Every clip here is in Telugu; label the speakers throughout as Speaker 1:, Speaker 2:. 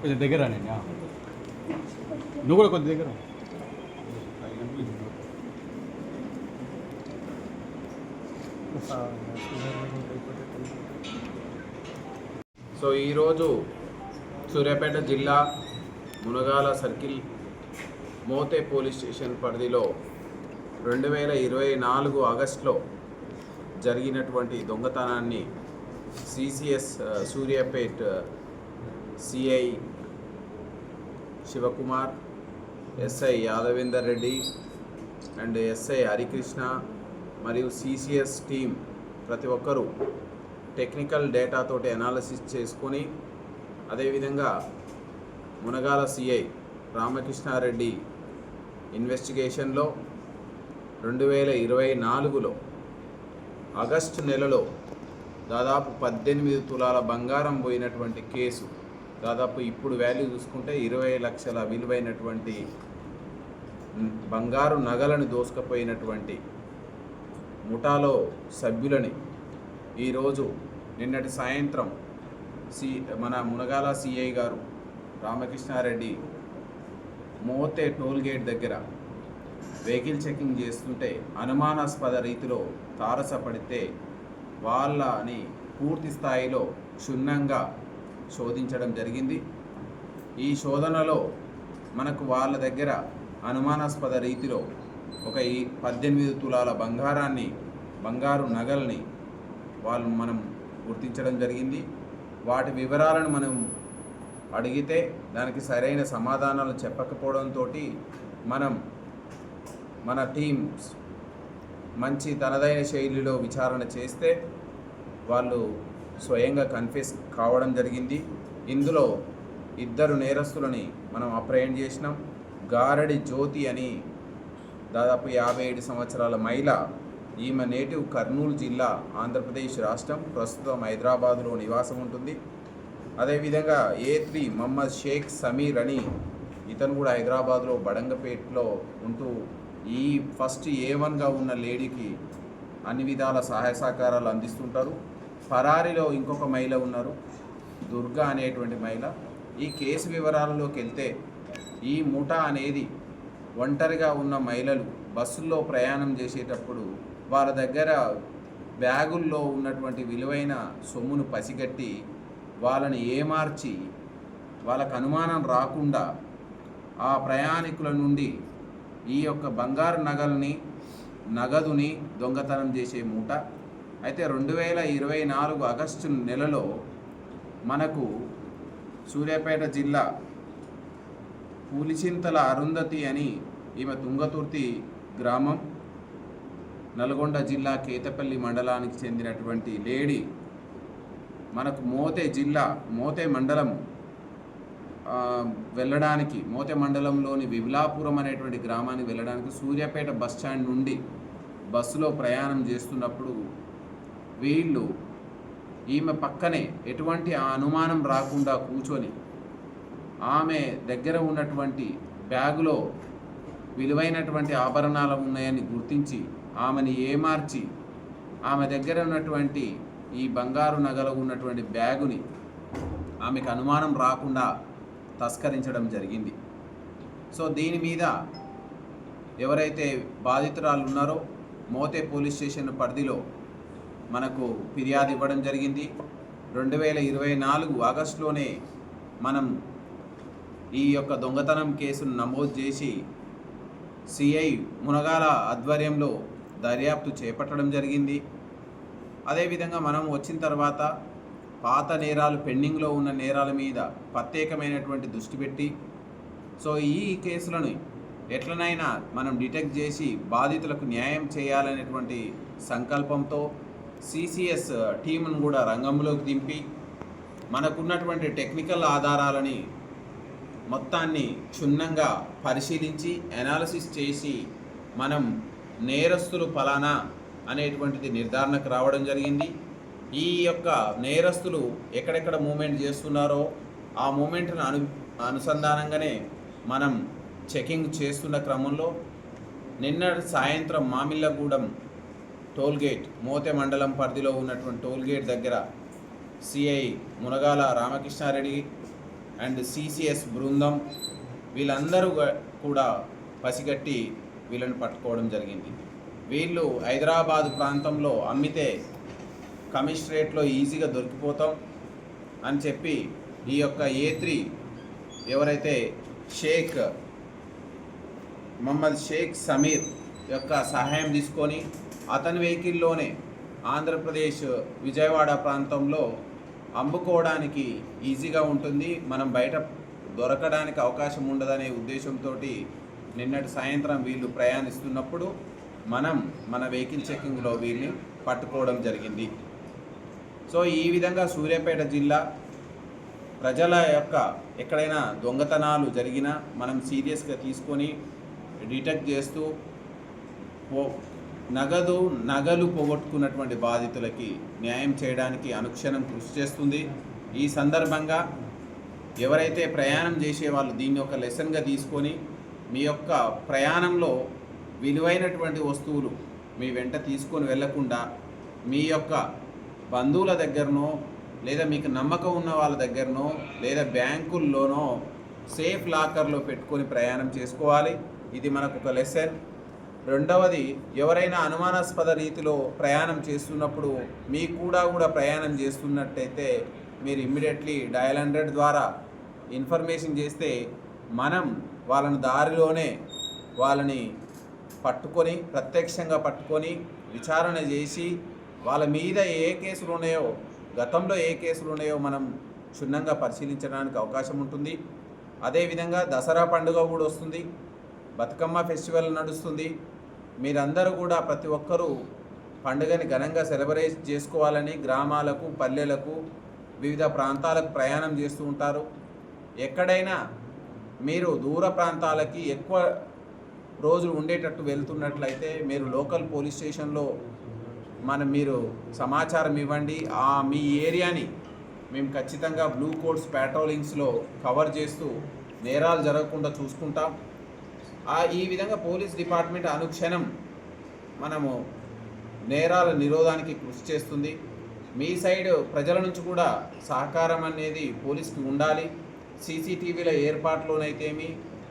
Speaker 1: కొంచెం దగ్గర నేను నువ్వు కూడా కొంచెం దగ్గర
Speaker 2: సో ఈరోజు సూర్యాపేట జిల్లా Munagala circle Mothe police station పరిధిలో రెండు వేల ఇరవై నాలుగు ఆగస్టులో జరిగినటువంటి దొంగతనాన్ని CCS Suryapet CI Sivakumar SI Yadavender Reddy and SI Harikrishna మరియు సిసిఎస్ టీం ప్రతి ఒక్కరూ టెక్నికల్ డేటాతోటి అనాలసిస్ చేసుకొని అదేవిధంగా మునగాల సిఐ రామకృష్ణారెడ్డి ఇన్వెస్టిగేషన్లో రెండు వేల ఇరవై నాలుగులో ఆగస్టు నెలలో దాదాపు పద్దెనిమిది తులాల బంగారం పోయినటువంటి కేసు దాదాపు ఇప్పుడు వాల్యూ చూసుకుంటే ఇరవై లక్షల విలువైనటువంటి బంగారు నగలను దోసుకపోయినటువంటి ముఠాలో సభ్యులని ఈరోజు నిన్నటి సాయంత్రం సి మన మునగాల సిఐ గారు రామకృష్ణారెడ్డి మోతే టోల్ గేట్ దగ్గర వెహికల్ చెకింగ్ చేస్తుంటే అనుమానాస్పద రీతిలో తారసపడితే వాళ్ళని పూర్తి స్థాయిలో క్షుణ్ణంగా శోధించడం జరిగింది. ఈ శోధనలో మనకు వాళ్ళ దగ్గర అనుమానాస్పద రీతిలో ఒక ఈ పద్దెనిమిది తులాల బంగారాన్ని బంగారు నగల్ని వాళ్ళు మనం గుర్తించడం జరిగింది. వాటి వివరాలను మనం అడిగితే దానికి సరైన సమాధానాలు చెప్పకపోవడంతో మనం మన టీమ్స్ మంచి తనదైన శైలిలో విచారణ చేస్తే వాళ్ళు స్వయంగా కన్ఫ్యూస్ కావడం జరిగింది. ఇందులో ఇద్దరు నేరస్తులని మనం అప్రయన్ చేసినాం. గారడి జ్యోతి అని దాదాపు యాభై ఏడు సంవత్సరాల మహిళ ఈమె నేటివ్ కర్నూలు జిల్లా ఆంధ్రప్రదేశ్ రాష్ట్రం ప్రస్తుతం హైదరాబాదులో నివాసం ఉంటుంది. అదేవిధంగా ఏ త్రీ మహమ్మద్ షేక్ సమీర్ అని ఇతను కూడా హైదరాబాద్లో బడంగపేటలో ఉంటూ ఈ ఫస్ట్ ఏ వన్గా ఉన్న లేడీకి అన్ని విధాల సహాయ సహకారాలు అందిస్తుంటారు. పరారీలో ఇంకొక మహిళ ఉన్నారు. దుర్గా అనేటువంటి మహిళ. ఈ కేసు వివరాలలోకి వెళ్తే ఈ ముఠా అనేది ఒంటరిగా ఉన్న మహిళలు బస్సుల్లో ప్రయాణం చేసేటప్పుడు వాళ్ళ దగ్గర బ్యాగుల్లో ఉన్నటువంటి విలువైన సొమ్మును పసిగట్టి వాళ్ళని ఏమార్చి వాళ్ళకు అనుమానం రాకుండా ఆ ప్రయాణికుల నుండి ఈ యొక్క బంగారు నగల్ని నగదుని దొంగతనం చేసే మూట అయితే రెండు వేల ఇరవై నాలుగు ఆగస్టు నెలలో మనకు సూర్యాపేట జిల్లా పులిచింతల అరుంధతి అని ఈమె తుంగతుర్తి గ్రామం నల్గొండ జిల్లా కేతపల్లి మండలానికి చెందినటువంటి లేడీ. మనకు మోతే జిల్లా మోతే మండలం వెళ్ళడానికి మోతే మండలంలోని వివిలాపురం అనేటువంటి గ్రామానికి వెళ్ళడానికి సూర్యాపేట బస్ స్టాండ్ నుండి బస్సులో ప్రయాణం చేస్తున్నప్పుడు వీళ్ళు ఈమె పక్కనే ఎటువంటి అనుమానం రాకుండా కూర్చొని ఆమె దగ్గర ఉన్నటువంటి బ్యాగులో విలువైనటువంటి ఆభరణాలు ఉన్నాయని గుర్తించి ఆమెని ఏమార్చి ఆమె దగ్గర ఉన్నటువంటి ఈ బంగారు నగలు ఉన్నటువంటి బ్యాగుని ఆమెకు అనుమానం రాకుండా తస్కరించడం జరిగింది. సో దీని మీద ఎవరైతే బాధితురాలు ఉన్నారో మోతే పోలీస్ స్టేషన్ పరిధిలో మనకు ఫిర్యాదు ఇవ్వడం జరిగింది. రెండు వేల ఇరవై నాలుగు ఆగస్టులోనే మనం ఈ యొక్క దొంగతనం కేసును నమోదు చేసి సిఐ మునగాల ఆధ్వర్యంలో దర్యాప్తు చేపట్టడం జరిగింది. అదేవిధంగా మనం వచ్చిన తర్వాత పాత నేరాలు పెండింగ్లో ఉన్న నేరాల మీద ప్రత్యేకమైనటువంటి దృష్టి పెట్టి సో ఈ కేసులను ఎట్లనైనా మనం డిటెక్ట్ చేసి బాధితులకు న్యాయం చేయాలనేటువంటి సంకల్పంతో సిసిఎస్ టీమును కూడా రంగంలోకి దింపి మనకున్నటువంటి టెక్నికల్ ఆధారాలని మొత్తాన్ని క్షుణ్ణంగా పరిశీలించి అనాలిసిస్ చేసి మనం నేరస్తులు ఫలానా అనేటువంటిది నిర్ధారణకు రావడం జరిగింది. ఈ యొక్క నేరస్తులు ఎక్కడెక్కడ మూమెంట్ చేస్తున్నారో ఆ మూమెంట్ను అను అనుసంధానంగానే మనం చెకింగ్ చేస్తున్న క్రమంలో నిన్న సాయంత్రం మామిళ్ళగూడెం టోల్గేట్ మోతే మండలం పరిధిలో ఉన్నటువంటి టోల్గేట్ దగ్గర CI Munagala Ramakrishna Reddy and CCS బృందం వీళ్ళందరూ కూడా పసిగట్టి వీళ్ళని పట్టుకోవడం జరిగింది. వీళ్ళు హైదరాబాద్ ప్రాంతంలో అమ్మితే కమిషనరేట్లో ఈజీగా దొరికిపోతాం అని చెప్పి ఈ యొక్క ఏ త్రీ ఎవరైతే షేక్ మహమ్మద్ షేక్ సమీర్ యొక్క సహాయం తీసుకొని అతని వెహికల్లోనే ఆంధ్రప్రదేశ్ విజయవాడ ప్రాంతంలో అమ్ముకోవడానికి ఈజీగా ఉంటుంది. మనం బయట దొరకడానికి అవకాశం ఉండదనే ఉద్దేశంతో నిన్నటి సాయంత్రం వీళ్ళు ప్రయాణిస్తున్నప్పుడు మనం మన వెహికల్ చెక్కింగ్లో వీళ్ళని పట్టుకోవడం జరిగింది. సో ఈ విధంగా సూర్యాపేట జిల్లా ప్రజల యొక్క ఎక్కడైనా దొంగతనాలు జరిగినా మనం సీరియస్గా తీసుకొని డిటెక్ట్ చేస్తూ నగదు నగలు పోగొట్టుకున్నటువంటి బాధితులకి న్యాయం చేయడానికి అనుక్షణం కృషి చేస్తుంది. ఈ సందర్భంగా ఎవరైతే ప్రయాణం చేసే వాళ్ళు దీన్ని ఒక లెసన్గా తీసుకొని మీ యొక్క ప్రయాణంలో విలువైనటువంటి వస్తువులు మీ వెంట తీసుకొని వెళ్ళకుండా మీ యొక్క బంధువుల దగ్గరనో లేదా మీకు నమ్మకం ఉన్న వాళ్ళ దగ్గరనో లేదా బ్యాంకుల్లోనో సేఫ్ లాకర్లో పెట్టుకొని ప్రయాణం చేసుకోవాలి. ఇది మనకు ఒక లెసన్. రెండవది ఎవరైనా అనుమానాస్పద రీతిలో ప్రయాణం చేస్తున్నప్పుడు మీకు కూడా కూడా ప్రయాణం చేస్తున్నట్టయితే మీరు ఇమ్మీడియట్లీ డయల్ హండ్రెడ్ ద్వారా ఇన్ఫర్మేషన్ చేస్తే మనం వాళ్ళని దారిలోనే వాళ్ళని పట్టుకొని ప్రత్యక్షంగా పట్టుకొని విచారణ చేసి వాళ్ళ మీద ఏ కేసులు ఉన్నాయో గతంలో ఏ కేసులు ఉన్నాయో మనం క్షుణ్ణంగా పరిశీలించడానికి అవకాశం ఉంటుంది. అదేవిధంగా దసరా పండుగ కూడా వస్తుంది. బతుకమ్మ ఫెస్టివల్ నడుస్తుంది. మీరందరూ కూడా ప్రతి ఒక్కరూ పండుగని ఘనంగా సెలబ్రేట్ చేసుకోవాలని గ్రామాలకు పల్లెలకు వివిధ ప్రాంతాలకు ప్రయాణం చేస్తూ ఉంటారు. ఎక్కడైనా మీరు దూర ప్రాంతాలకి ఎక్కువ రోజులు ఉండేటట్టు వెళ్తున్నట్లయితే మీరు లోకల్ పోలీస్ స్టేషన్లో మనం మీరు సమాచారం ఇవ్వండి. ఆ మీ ఏరియాని మేము ఖచ్చితంగా బ్లూ కోడ్స్ ప్యాట్రోలింగ్స్లో కవర్ చేస్తూ నేరాలు జరగకుండా చూసుకుంటాం. ఆ ఈ విధంగా పోలీస్ డిపార్ట్మెంట్ అనుక్షణం మనము నేరాల నిరోధానికి కృషి చేస్తుంది. మీ సైడ్ ప్రజల నుంచి కూడా సహకారం అనేది పోలీస్కి ఉండాలి. సీసీటీవీల ఏర్పాటులోనైతేమి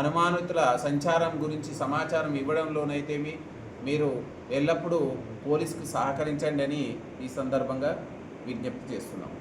Speaker 2: అనుమానితుల సంచారం గురించి సమాచారం ఇవ్వడంలోనైతేమి మీరు ఎల్లప్పుడూ పోలీస్కి సహకరించండి అని ఈ సందర్భంగా విజ్ఞప్తి చేస్తున్నాం.